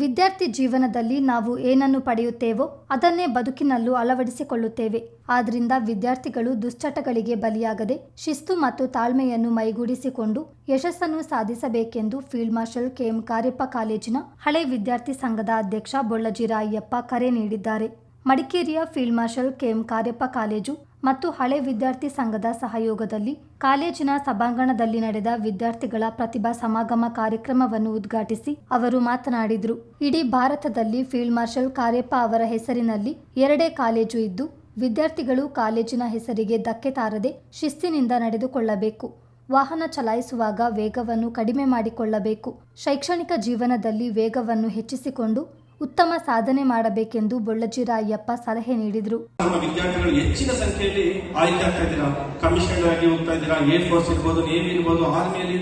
ವಿದ್ಯಾರ್ಥಿ ಜೀವನದಲ್ಲಿ ನಾವು ಏನನ್ನು ಪಡೆಯುತ್ತೇವೋ ಅದನ್ನೇ ಬದುಕಿನಲ್ಲೂ ಅಳವಡಿಸಿಕೊಳ್ಳುತ್ತೇವೆ. ಆದ್ದರಿಂದ ವಿದ್ಯಾರ್ಥಿಗಳು ದುಶ್ಚಟಗಳಿಗೆ ಬಲಿಯಾಗದೆ ಶಿಸ್ತು ಮತ್ತು ತಾಳ್ಮೆಯನ್ನು ಮೈಗೂಡಿಸಿಕೊಂಡು ಯಶಸ್ಸನ್ನು ಸಾಧಿಸಬೇಕೆಂದು ಫೀಲ್ಡ್ ಮಾರ್ಷಲ್ ಕೆಎಂ ಕಾರ್ಯಪ್ಪ ಕಾಲೇಜಿನ ಹಳೆ ವಿದ್ಯಾರ್ಥಿ ಸಂಘದ ಅಧ್ಯಕ್ಷ ಬೊಳ್ಳಜಿರ ಅಯ್ಯಪ್ಪ ಕರೆ ನೀಡಿದ್ದಾರೆ. ಮಡಿಕೇರಿಯ field marshal KM Cariappa college ಮತ್ತು ಹಳೆ ವಿದ್ಯಾರ್ಥಿ ಸಂಘದ ಸಹಯೋಗದಲ್ಲಿ ಕಾಲೇಜಿನ ಸಭಾಂಗಣದಲ್ಲಿ ನಡೆದ ವಿದ್ಯಾರ್ಥಿಗಳ ಪ್ರತಿಭಾ ಸಮಾಗಮ ಕಾರ್ಯಕ್ರಮವನ್ನು ಉದ್ಘಾಟಿಸಿ ಅವರು ಮಾತನಾಡಿದರು. ಇಡೀ ಭಾರತದಲ್ಲಿ ಫೀಲ್ಡ್ ಮಾರ್ಷಲ್ ಕಾರ್ಯಪ್ಪ ಅವರ ಹೆಸರಿನಲ್ಲಿ ಎರಡೇ ಕಾಲೇಜು ಇದ್ದು, ವಿದ್ಯಾರ್ಥಿಗಳು ಕಾಲೇಜಿನ ಹೆಸರಿಗೆ ಧಕ್ಕೆ ತಾರದೆ ಶಿಸ್ತಿನಿಂದ ನಡೆದುಕೊಳ್ಳಬೇಕು. ವಾಹನ ಚಲಾಯಿಸುವಾಗ ವೇಗವನ್ನು ಕಡಿಮೆ ಮಾಡಿಕೊಳ್ಳಬೇಕು. ಶೈಕ್ಷಣಿಕ ಜೀವನದಲ್ಲಿ ವೇಗವನ್ನು ಹೆಚ್ಚಿಸಿಕೊಂಡು ಉತ್ತಮ ಸಾಧನೆ ಮಾಡಬೇಕೆಂದು ಬೊಳ್ಳಜಿರಾಯಪ್ಪ ಸಲಹೆ ನೀಡಿದರು. ನಮ್ಮ ವಿದ್ಯಾರ್ಥಿಗಳು ಹೆಚ್ಚಿನ ಸಂಖ್ಯೆಯಲ್ಲಿ ಆಯ್ಕೆ ಆಗ್ತಾ ಇದ್ದೀರಾ? ಕಮಿಷನ್ ಆಗಿ ಹೋಗ್ತಾ ಇದ್ದೀರಾ? ಏರ್ ಫೋರ್ಸ್ ಇರ್ಬೋದು ನೇವಿ ಇರ್ಬೋದು ಆರ್ಮಿಯಲ್ಲಿ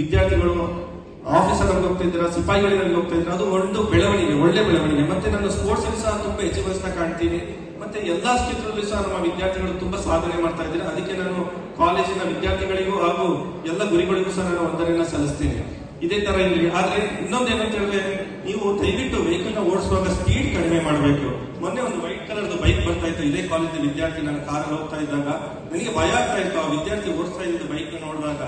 ವಿದ್ಯಾರ್ಥಿಗಳು ಆಫೀಸರ್ ಆಗಿ ಹೋಗ್ತಾ ಇದ್ದೀರಾ? ಸಿಪಾಯಿಗಳಿಗೆ ಹೋಗ್ತಾ ಇದ್ದೀರಾ? ಅದು ಒಂದು ಬೆಳವಣಿಗೆ, ಒಳ್ಳೆ ಬೆಳವಣಿಗೆ. ಮತ್ತೆ ನಾನು ಸ್ಪೋರ್ಟ್ಸ್ ಅಲ್ಲಿ ಸಹ ತುಂಬಾ ಹೆಚ್ಚು ಕಾಣ್ತೀನಿ. ಮತ್ತೆ ಎಲ್ಲಾ ಕ್ಷೇತ್ರದಲ್ಲೂ ಸಹ ನಮ್ಮ ವಿದ್ಯಾರ್ಥಿಗಳು ತುಂಬಾ ಸಾಧನೆ ಮಾಡ್ತಾ ಇದ್ದಾರೆ? ಅದಕ್ಕೆ ನಾನು ಕಾಲೇಜಿನ ವಿದ್ಯಾರ್ಥಿಗಳಿಗೂ ಹಾಗೂ ಎಲ್ಲ ಗುರಿಗಳಿಗೂ ಸಹ ನಾನು ವಂದನೆಯನ್ನ ಸಲ್ಲಿಸ್ತೀನಿ. ಇದೇ ತರ ಇರಲಿ. ಆದ್ರೆ ಇನ್ನೊಂದೇನಂತ ಹೇಳಿದ್ರೆ ನೀವು ದಯವಿಟ್ಟು ವೆಹಿಕಲ್ ಓಡಿಸುವಾಗ ಸ್ಪೀಡ್ ಕಡಿಮೆ ಮಾಡಬೇಕು. ಮೊನ್ನೆ ಒಂದು ವೈಟ್ ಕಲರ್ ಬೈಕ್ ಬರ್ತಾ ಇತ್ತು, ಇದೇ ಕಾಲೇಜ್ ವಿದ್ಯಾರ್ಥಿ ನನ್ನ ಕಾರಲ್ಲಿ ಹೋಗ್ತಾ ಇದ್ದಾಗ. ನನಗೆ ಭಯ ಆಗ್ತಾ ಇತ್ತು, ಆ ವಿದ್ಯಾರ್ಥಿ ಓಡಿಸ್ತಾ ಇದ್ದ ಬೈಕ್ ನೋಡಿದಾಗ.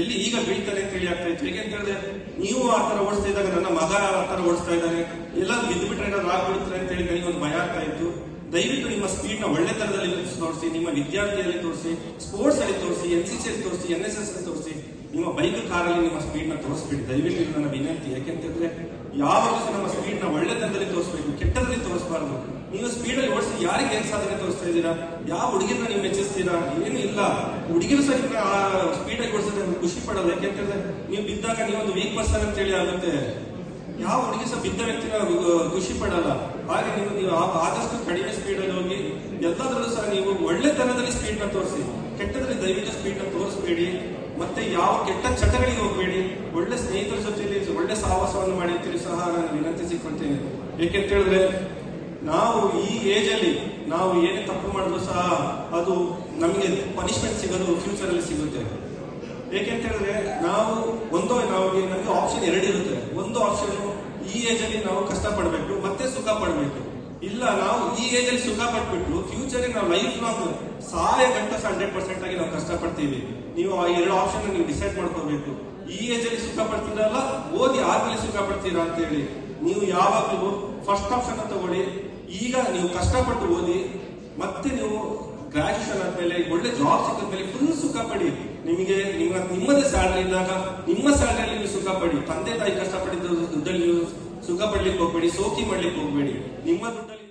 ಎಲ್ಲಿ ಈಗ ಬೀಳ್ತಾನೆ ಅಂತ ಹೇಳಿ ಆಗ್ತಾ ಇತ್ತು. ಹೇಗೆ ಅಂತ ಹೇಳಿದ್ರೆ, ನೀವು ಆ ತರ ಓಡಿಸ್ತಾ ಇದ್ದಾಗ ನನ್ನ ಮಗ ಆ ತರ ಓಡಿಸ್ತಾ ಇದ್ದಾನೆ ಎಲ್ಲ ಬಿದ್ದು ಬಿಟ್ರೆ ಏನಾದ್ರು ಬೀಳ್ತಾರೆ ಅಂತ ಹೇಳಿ ನನಗೆ ಒಂದು ಭಯ ಆಗ್ತಾ ಇತ್ತು. ದಯವಿಟ್ಟು ನಿಮ್ಮ ಸ್ಪೀಡ್ನ ಒಳ್ಳೆ ತರದಲ್ಲಿ ತೋರಿಸಿ ನಿಮ್ಮ ವಿದ್ಯಾರ್ಥಿಯಲ್ಲಿ ತೋರಿಸಿ ಸ್ಪೋರ್ಟ್ಸ್ ಅಲ್ಲಿ ತೋರಿಸಿ ಎನ್ ಸಿ ಸಿ ಅಲ್ಲಿ ತೋರಿಸಿ ಎನ್ ಎಸ್ ಎಸ್ ಅಲ್ಲಿ ತೋರಿಸಿ, ನಿಮ್ಮ ಬೈಕ್ ಕಾರಲ್ಲಿ ನಿಮ್ಮ ಸ್ಪೀಡ್ನ ತೋರಿಸ್ಬಿಟ್ಟು ದಯವಿಟ್ಟು ನನ್ನ ವಿನಂತಿ. ಯಾಕೆಂತಂದ್ರೆ ಯಾವಾಗಲೂ ನಮ್ಮ ಸ್ಪೀಡ್ನ ಒಳ್ಳೆ ತರದಲ್ಲಿ ತೋರಿಸಬೇಕು ಕೆಟ್ಟದಲ್ಲಿ ತೋರಿಸಬಾರ್ದು. ನೀವು ಸ್ಪೀಡ್ ಅಲ್ಲಿ ಓಡಿಸಿ ಯಾರಿಗೆ ಏನ್ ಸಾಧನೆ ತೋರಿಸ್ತಾ ಇದ್ದೀರಾ? ಯಾವ ಹುಡುಗಿನ ನೀವು ಮೆಚ್ಚಿಸ್ತೀರಾ? ಏನು ಇಲ್ಲ. ಹುಡುಗಿರು ಸಹ ಸ್ಪೀಡ್ ಆಗಿ ಓಡಿಸಿದ್ರೆ ಖುಷಿ ಪಡೋದು ಯಾಕೆಂತಂದ್ರೆ ನೀವು ಬಿದ್ದಾಗ ನೀವೊಂದು ವೀಕ್ ಪರ್ಸನ್ ಅಂತ ಹೇಳಿ ಆಗುತ್ತೆ. ಯಾವ ಹುಡುಗಿ ಸಹ ಬಿದ್ದ ವ್ಯಕ್ತಿನ ಖುಷಿ ಪಡಲ್ಲ. ಹಾಗೆ ನೀವು ನೀವು ಆದಷ್ಟು ಕಡಿಮೆ ಸ್ಪೀಡ್ ಅಲ್ಲಿ ಹೋಗಿ, ಎಲ್ಲದರಲ್ಲೂ ಸಹ ನೀವು ಒಳ್ಳೆ ತನದಲ್ಲಿ ಸ್ಪೀಡ್ನ ತೋರಿಸಿ ಕೆಟ್ಟದಲ್ಲಿ ದಯವಿಟ್ಟು ಸ್ಪೀಡ್ನ ತೋರಿಸಬೇಡಿ. ಮತ್ತೆ ಯಾವ ಕೆಟ್ಟ ಚಟಗಳಿಗೆ ಹೋಗಬೇಡಿ. ಒಳ್ಳೆ ಸ್ನೇಹಿತರ ಜೊತೆಲಿ ಒಳ್ಳೆ ಸಹವಾಸವನ್ನು ಮಾಡಿ ಸಹ ನಾನು ವಿನಂತಿಸಿಕೊಳ್ತೇನೆ ಏಕೆಂತ ಹೇಳಿದ್ರೆ, ನಾವು ಈ ಏಜ್ ಅಲ್ಲಿ ನಾವು ಏನೇ ತಪ್ಪು ಮಾಡಿದ್ರು ಸಹ ಅದು ನಮಗೆ ಪನಿಷ್ಮೆಂಟ್ ಸಿಗೋದು ಫ್ಯೂಚರ್ ಅಲ್ಲಿ ಸಿಗುತ್ತೆ. ಏಕೆಂತ ಹೇಳಿದ್ರೆ, ನಾವು ಒಂದು, ನಾವು ನಮಗೆ ಆಪ್ಷನ್ ಎರಡು ಇರುತ್ತೆ. ಒಂದು ಆಪ್ಷನ್ ಈ ಏಜ್ ಅಲ್ಲಿ ನಾವು ಕಷ್ಟ ಪಡ್ಬೇಕು ಮತ್ತೆ ಸುಖ ಪಡ್ಬೇಕು. ಇಲ್ಲ, ನಾವು ಈ ಏಜ್ ಅಲ್ಲಿ ಸುಖ ಪಟ್ಬಿಟ್ಟು ಫ್ಯೂಚರ್ ನಾವು ಲೈಫ್ ಲಾಂಗ್ ಸಾಯ ಗಂಟ ಹಂಡ್ರೆಡ್ ಪರ್ಸೆಂಟ್ ಆಗಿ ನಾವು ಕಷ್ಟ ಪಡ್ತೀವಿ ನೀವು ಆ ಎರಡು ಆಪ್ಷನ್ ನೀವು ಡಿಸೈಡ್ ಮಾಡ್ಕೋಬೇಕು. ಈ ಏಜ್ ಅಲ್ಲಿ ಸುಖ ಪಡ್ತೀರಲ್ಲ, ಓದಿ ಆದ್ಮೇಲೆ ಸುಖ ಪಡ್ತೀರಾ ಅಂತ ಹೇಳಿ ನೀವು ಯಾವಾಗಲೂ ಫಸ್ಟ್ ಆಪ್ಷನ್ ತಗೊಳ್ಳಿ. ಈಗ ನೀವು ಕಷ್ಟಪಟ್ಟು ಓದಿ, ಮತ್ತೆ ನೀವು ಗ್ರಾಜುಯೇಷನ್ ಆದ್ಮೇಲೆ ಒಳ್ಳೆ ಜಾಬ್ ಸಿಕ್ಕಿದ ಮೇಲೆ ಫುಲ್ ಸುಖ ಪಡಿ. ನಿಮಗೆ ನಿಮ್ಮ ನಿಮ್ಮದೇ ಸ್ಯಾಲರಿ ಇದ್ದಾಗ, ನಿಮ್ಮ ಸ್ಯಾಲ್ರಿಯಲ್ಲಿ ನೀವು ಸುಖ ಪಡಿ. ತಂದೆ ತಾಯಿ ಕಷ್ಟಪಟ್ಟಿದ್ದು ದುಡ್ಡಲ್ಲಿ ನೀವು ಸುಖ ಪಡ್ಲಿಕ್ಕೆ ಸೋಕಿ ಮಾಡ್ಲಿಕ್ಕೆ ಹೋಗ್ಬೇಡಿ. ನಿಮ್ಮ ದುಡ್ಡಲ್ಲಿ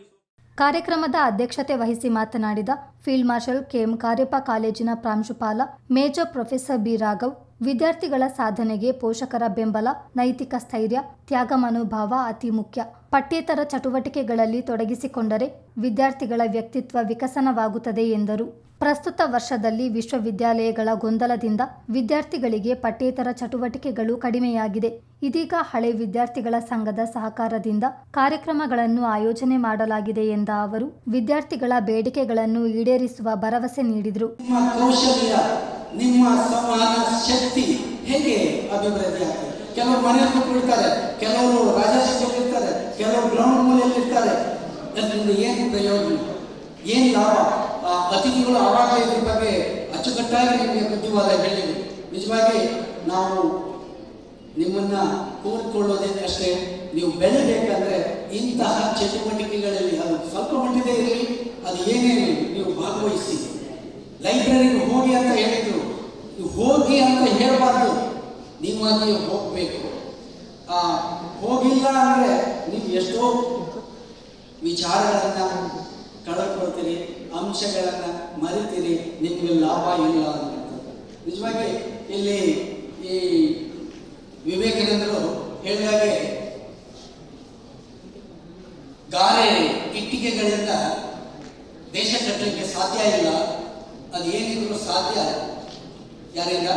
ಕಾರ್ಯಕ್ರಮದ ಅಧ್ಯಕ್ಷತೆ ವಹಿಸಿ ಮಾತನಾಡಿದ ಫೀಲ್ಡ್ ಮಾರ್ಷಲ್ ಕೆಎಂ ಕಾರ್ಯಪ್ಪ ಕಾಲೇಜಿನ ಪ್ರಾಂಶುಪಾಲ ಮೇಜರ್ ಪ್ರೊಫೆಸರ್ ಬಿ ರಾಘವ್, ವಿದ್ಯಾರ್ಥಿಗಳ ಸಾಧನೆಗೆ ಪೋಷಕರ ಬೆಂಬಲ, ನೈತಿಕ ಸ್ಥೈರ್ಯ, ತ್ಯಾಗ ಮನೋಭಾವ ಅತಿ ಮುಖ್ಯ. ಪಠ್ಯೇತರ ಚಟುವಟಿಕೆಗಳಲ್ಲಿ ತೊಡಗಿಸಿಕೊಂಡರೆ ವಿದ್ಯಾರ್ಥಿಗಳ ವ್ಯಕ್ತಿತ್ವ ವಿಕಸನವಾಗುತ್ತದೆ ಎಂದರು. ಪ್ರಸ್ತುತ ವರ್ಷದಲ್ಲಿ ವಿಶ್ವವಿದ್ಯಾಲಯಗಳ ಗೊಂದಲದಿಂದ ವಿದ್ಯಾರ್ಥಿಗಳಿಗೆ ಪಠ್ಯೇತರ ಚಟುವಟಿಕೆಗಳು ಕಡಿಮೆಯಾಗಿದೆ. ಇದೀಗ ಹಳೆ ವಿದ್ಯಾರ್ಥಿಗಳ ಸಂಘದ ಸಹಕಾರದಿಂದ ಕಾರ್ಯಕ್ರಮಗಳನ್ನು ಆಯೋಜನೆ ಮಾಡಲಾಗಿದೆ ಎಂದ ಅವರು, ವಿದ್ಯಾರ್ಥಿಗಳ ಬೇಡಿಕೆಗಳನ್ನು ಈಡೇರಿಸುವ ಭರವಸೆ ನೀಡಿದರು. ಕೆಲವರು ಮನೆಯಲ್ಲಿ ಕೆಲವರು ಕೆಲವರು ಗ್ರೌಂಡ್ ಮೂಲೆಯಲ್ಲಿ ಇರ್ತಾರೆ. ಅದರಿಂದ ಏನು ಪ್ರಯೋಜನ? ಏನು ಲಾಭ? ಅತಿಥಿಗಳು ಆವಾಗ ಇದ್ರ ಬಗ್ಗೆ ಅಚ್ಚುಕಟ್ಟಾಗಿ ನಿಮಗೆ ಬುದ್ಧಿವಾದ ಹೇಳಿದೆ ನಿಜವಾಗಿ ನಾವು ನಿಮ್ಮನ್ನ ಕೂರ್ಕೊಳ್ಳೋದೇನೆ ಅಷ್ಟೇ, ನೀವು ಬೆಳಿಬೇಕಂದ್ರೆ ಇಂತಹ ಚಟುವಟಿಕೆಗಳಲ್ಲಿ ಅದು ಸ್ವಲ್ಪ ಮಟ್ಟಿದೆ ಇರಲಿ, ಅದು ಏನೇನು ನೀವು ಭಾಗವಹಿಸಿ. ಲೈಬ್ರರಿಗೆ ಹೋಗಿ ಅಂತ ಹೇಳಿದ್ರು. ಹೋಗಿ ಅಂತ ಹೇಳಬಾರ್ದು. ನೀವು ಅಲ್ಲಿ ಹೋಗಬೇಕು ಹೋಗಿಲ್ಲ ಅಂದರೆ ನೀವು ಎಷ್ಟೋ ವಿಚಾರಗಳನ್ನು ಕಳ್ಕೊಳ್ತೀರಿ, ಅಂಶಗಳನ್ನು ಮರಿತೀರಿ, ನಿಮಗೆ ಲಾಭ ಇಲ್ಲ ಅಂತ ನಿಜವಾಗಿ ಇಲ್ಲಿ ಈ ವಿವೇಕಾನಂದರು ಹೇಳಿದಾಗೆ ಗಾರೆ ಇಟ್ಟಿಗೆಗಳಿಂದ ದೇಶ ಕಟ್ಟಲಿಕ್ಕೆ ಸಾಧ್ಯ ಇಲ್ಲ. ಅದು ಏನಿದ್ರು ಸಾಧ್ಯ? ಯಾರಿಂದ?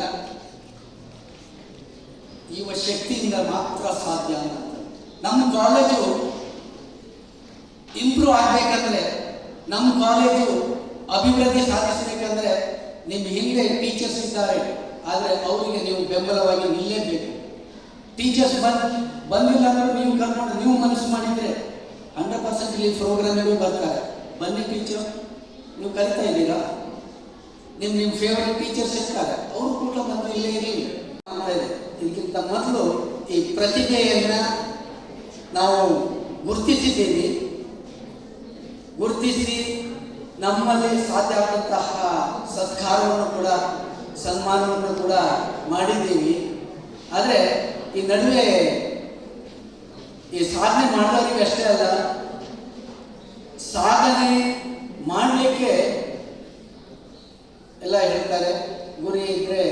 ಇವ ಶಕ್ತಿಯಿಂದ ಮಾತ್ರ ಸಾಧ್ಯ ಅಂತ. ನಮ್ಮ ಕಾಲೇಜು ಇಂಪ್ರೂವ್ ಆಗಬೇಕಂದ್ರೆ ನಮ್ಮ ಕಾಲೇಜು ಅಭಿವೃದ್ಧಿ ಸಾಧಿಸಬೇಕಂದ್ರೆ ನಿಮ್ಮ ಹಿಂದೆ ಟೀಚರ್ಸ್ ಇದ್ದಾರೆ, ಆದರೆ ಅವರಿಗೆ ನೀವು ಬೆಂಬಲವಾಗಿ ನಿಲ್ಲೇಬೇಕು. ಟೀಚರ್ಸ್ ಬಂದ್, ಬಂದಿಲ್ಲ ಅಂದ್ರೆ ನೀವು ಕರ್ಕೊಂಡು, ನೀವು ಮನಸ್ಸು ಮಾಡಿದ್ರೆ ಹಂಡ್ರೆಡ್ ಪರ್ಸೆಂಟ್ ಇಲ್ಲಿ ಪ್ರೋಗ್ರಾಮಿಗೂ ಬರ್ತಾರೆ. ಬನ್ನಿ ಟೀಚರ್ ನೀವು ಕಲಿತಾ ಇದ್ದೀರಾ? ನಿಮ್ಮ ನಿಮ್ಮ ಫೇವ್ರೇಟ್ ಟೀಚರ್ಸ್ ಇರ್ತಾರೆ ಅವರು ಕೂಡ ಬಂದು ಇಲ್ಲೇ ಇರಲಿ. ಅಂತ ಇದೆ. ಇದಕ್ಕಿಂತ ಮೊದಲು ಈ ಪ್ರತಿಭೆಯನ್ನು ನಾವು ಗುರುತಿಸಿದ್ದೀವಿ. ಗುರುತಿಸಿ ನಮ್ಮಲ್ಲಿ ಸಾಧ್ಯ ಆದಂತಹ ಸತ್ಕಾರವನ್ನು ಕೂಡ, ಸನ್ಮಾನವನ್ನು ಕೂಡ ಮಾಡಿದ್ದೀವಿ. ಆದರೆ ಈ ನಡುವೆ ಈ ಸಾಧನೆ ಮಾಡೋರಿಗೆ ಅಷ್ಟೇ ಅಲ್ಲ, ಸಾಧನೆ ಮಾಡಲಿಕ್ಕೆ ಎಲ್ಲ ಹೇಳ್ತಾರೆ, ಗುರಿ ಇದ್ರೆ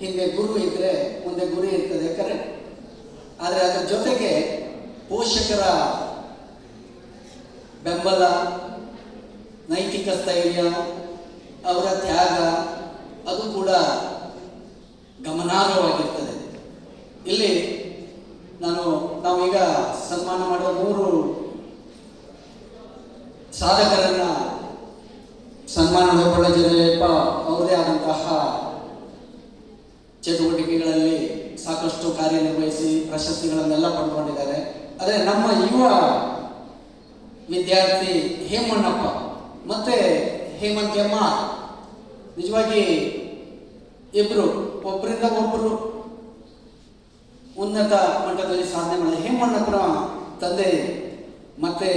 ಹಿಂದೆ ಗುರು ಇದ್ರೆ ಮುಂದೆ ಗುರಿ ಇರ್ತದೆ ಕರೆಕ್ಟ್ ಆದರೆ ಅದರ ಜೊತೆಗೆ ಪೋಷಕರ ಬೆಂಬಲ ನೈತಿಕ ಸ್ಥೈರ್ಯ, ಅವರ ತ್ಯಾಗ, ಅದು ಕೂಡ ಗಮನಾರ್ಹವಾಗಿರ್ತದೆ. ಇಲ್ಲಿ ನಾನು, ನಾವೀಗ ಸನ್ಮಾನ ಮಾಡುವ ಮೂರು ಸಾಧಕರನ್ನ ಸನ್ಮಾನ ಹೊರಬಳ್ಳ ಜಿಲ್ಲೆಯಪ್ಪ ಅವರದೇ ಆದಂತಹ ಚಟುವಟಿಕೆಗಳಲ್ಲಿ ಸಾಕಷ್ಟು ಕಾರ್ಯನಿರ್ವಹಿಸಿ ಪ್ರಶಸ್ತಿಗಳನ್ನೆಲ್ಲ ಪಡ್ಕೊಂಡಿದ್ದಾರೆ. ಆದರೆ ನಮ್ಮ ಯುವ ವಿದ್ಯಾರ್ಥಿ ಹೇಮಣ್ಣಪ್ಪ ಮತ್ತೆ ಹೇಮಂತ್ ಎಮ್ಮ ನಿಜವಾಗಿ ಇಬ್ರು ಒಬ್ಬರಿಂದ ಒಬ್ಬರು ಉನ್ನತ ಮಟ್ಟದಲ್ಲಿ ಸಾಧನೆ ಮಾಡಿದ ಹೇಮಣ್ಣಪ್ಪನ ತಂದೆ ಮತ್ತೆ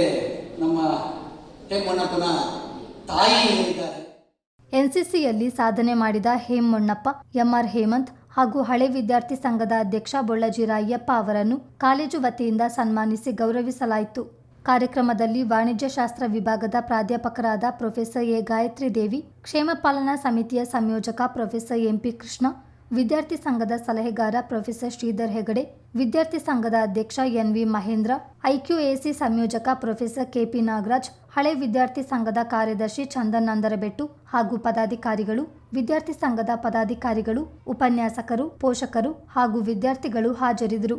ನಮ್ಮ ಹೇಮಣ್ಣಪ್ಪನ ತಾಯಿ ಇದ್ದಾರೆ. ಎನ್ಸಿಸಿಯಲ್ಲಿ ಸಾಧನೆ ಮಾಡಿದ ಹೇಮಣ್ಣಪ್ಪ, ಎಂಆರ್ ಹೇಮಂತ್ ಹಾಗೂ ಹಳೆ ವಿದ್ಯಾರ್ಥಿ ಸಂಘದ ಅಧ್ಯಕ್ಷ ಬೊಳ್ಳಜಿರಾಯಪ್ಪ ಅವರನ್ನು ಕಾಲೇಜು ವತಿಯಿಂದ ಸನ್ಮಾನಿಸಿ ಗೌರವಿಸಲಾಯಿತು. ಕಾರ್ಯಕ್ರಮದಲ್ಲಿ ವಾಣಿಜ್ಯಶಾಸ್ತ್ರ ವಿಭಾಗದ ಪ್ರಾಧ್ಯಾಪಕರಾದ ಪ್ರೊಫೆಸರ್ ಎ. ಗಾಯತ್ರಿ ದೇವಿ, ಕ್ಷೇಮ ಪಾಲನಾ ಸಮಿತಿಯ ಸಂಯೋಜಕ ಪ್ರೊಫೆಸರ್ ಎಂಪಿ ಕೃಷ್ಣ, ವಿದ್ಯಾರ್ಥಿ ಸಂಘದ ಸಲಹೆಗಾರ ಪ್ರೊಫೆಸರ್ ಶ್ರೀಧರ್ ಹೆಗಡೆ, ವಿದ್ಯಾರ್ಥಿ ಸಂಘದ ಅಧ್ಯಕ್ಷ ಎನ್. ವಿ. ಮಹೇಂದ್ರ, ಐಕ್ಯೂಎಸಿ ಸಂಯೋಜಕ ಪ್ರೊಫೆಸರ್ ಕೆಪಿ ನಾಗರಾಜ್, ಹಳೆ ವಿದ್ಯಾರ್ಥಿ ಸಂಘದ ಕಾರ್ಯದರ್ಶಿ ಚಂದನ್ ನಂದರಬೆಟ್ಟು ಹಾಗೂ ಪದಾಧಿಕಾರಿಗಳು, ವಿದ್ಯಾರ್ಥಿ ಸಂಘದ ಪದಾಧಿಕಾರಿಗಳು, ಉಪನ್ಯಾಸಕರು, ಪೋಷಕರು ಹಾಗೂ ವಿದ್ಯಾರ್ಥಿಗಳು ಹಾಜರಿದ್ದರು.